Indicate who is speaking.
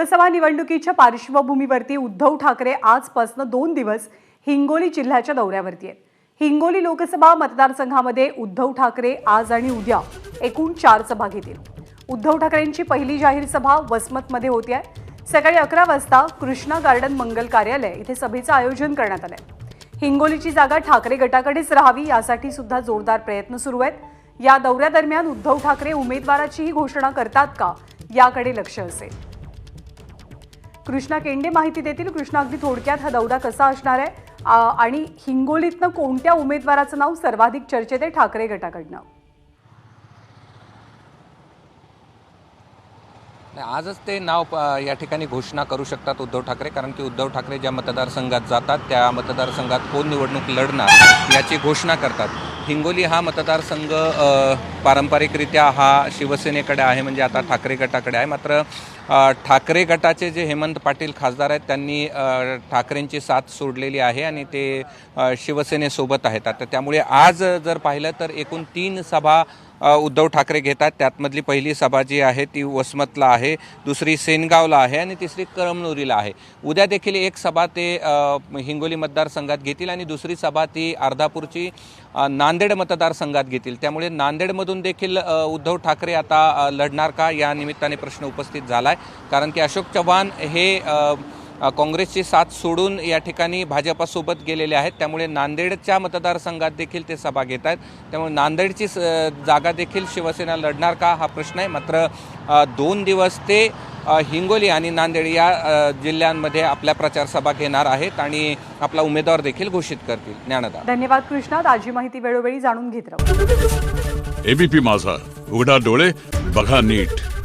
Speaker 1: लोकसभा निवडणुकीच्या पार्श्वभूमीवरती उद्धव ठाकरे आजपासून दोन दिवस हिंगोली जिल्ह्याच्या दौऱ्यावरती आहेत. हिंगोली लोकसभा मतदारसंघामध्ये उद्धव ठाकरे आज आणि उद्या एकूण चार सभा घेतील. उद्धव ठाकरेंची पहिली जाहीर सभा वसमतमध्ये होती आहे. सकाळी अकरा वाजता कृष्णा गार्डन मंगल कार्यालय इथे सभेचं आयोजन करण्यात आलंय. हिंगोलीची जागा ठाकरे गटाकडेच राहावी यासाठी सुद्धा जोरदार प्रयत्न सुरू आहेत. या दौऱ्यादरम्यान उद्धव ठाकरे उमेदवाराचीही घोषणा करतात का याकडे लक्ष असेल. कृष्णा केंडे माहिती देतील. कृष्णा अगदी थोडक्यात हा दौरा कसा असणार आहे? आणि हिंगोलीतनं कोणत्या उमेदवाराचं नाव सर्वाधिक चर्चेत आहे? ठाकरे गटाकडनं.
Speaker 2: आजच ते नाव या ठिकाणी घोषणा करू शकतात उद्धव ठाकरे कारण की उद्धव ठाकरे ज्या मतदारसंघात जातात त्या मतदारसंघात कोण निवडणूक लढणार याची घोषणा करतात. हिंगोली हा मतदारसंघ पारंपरिकरित्या हा शिवसेनेकडे आहे म्हणजे आता ठाकरे गटाकडे आहे. मात्र ठाकरे गटाचे जे हेमंत पाटील खासदार आहेत त्यांनी ठाकरेंची साथ सोडलेली आहे आणि ते शिवसेनेसोबत आहेत. आता त्यामुळे आज जर पाहिलं तर एकूण तीन सभा उद्धव ठाकरे घेतात त्यातमधली पहिली सभा जी आहे ती वसमतला आहे दुसरी सेनगावला आहे आणि तिसरी करमनुरीला आहे. उद्या देखील एक सभा ते हिंगोली मतदारसंघात घेतील आणि दुसरी सभा ती अर्धापूरची नांदेड मतदारसंघात घेतील. त्यामुळे नांदेडमधून देखील उद्धव ठाकरे आता लढणार का या निमित्ताने प्रश्न उपस्थित झाला आहे कारण की अशोक चव्हाण हे काँग्रेसची साथ सोडून या ठिकाणी भाजपासोबत गेलेले आहेत. त्यामुळे नांदेडच्या मतदारसंघात देखील ते सभा घेत आहेत. त्यामुळे नांदेडची स- जागा देखील शिवसेना लढणार का हा प्रश्न आहे. मात्र दोन दिवस ते हिंगोली आणि नांदेड या जिल्ह्यांमध्ये आपल्या प्रचार सभा घेणार आहेत आणि आपला उमेदवार देखील घोषित करतील. ज्ञानदा.
Speaker 1: धन्यवाद कृष्णा. ताजी माहिती वेळोवेळी जाणून घेत राहू.
Speaker 3: एबीपी माझा. उघडा डोळे बघा नीट.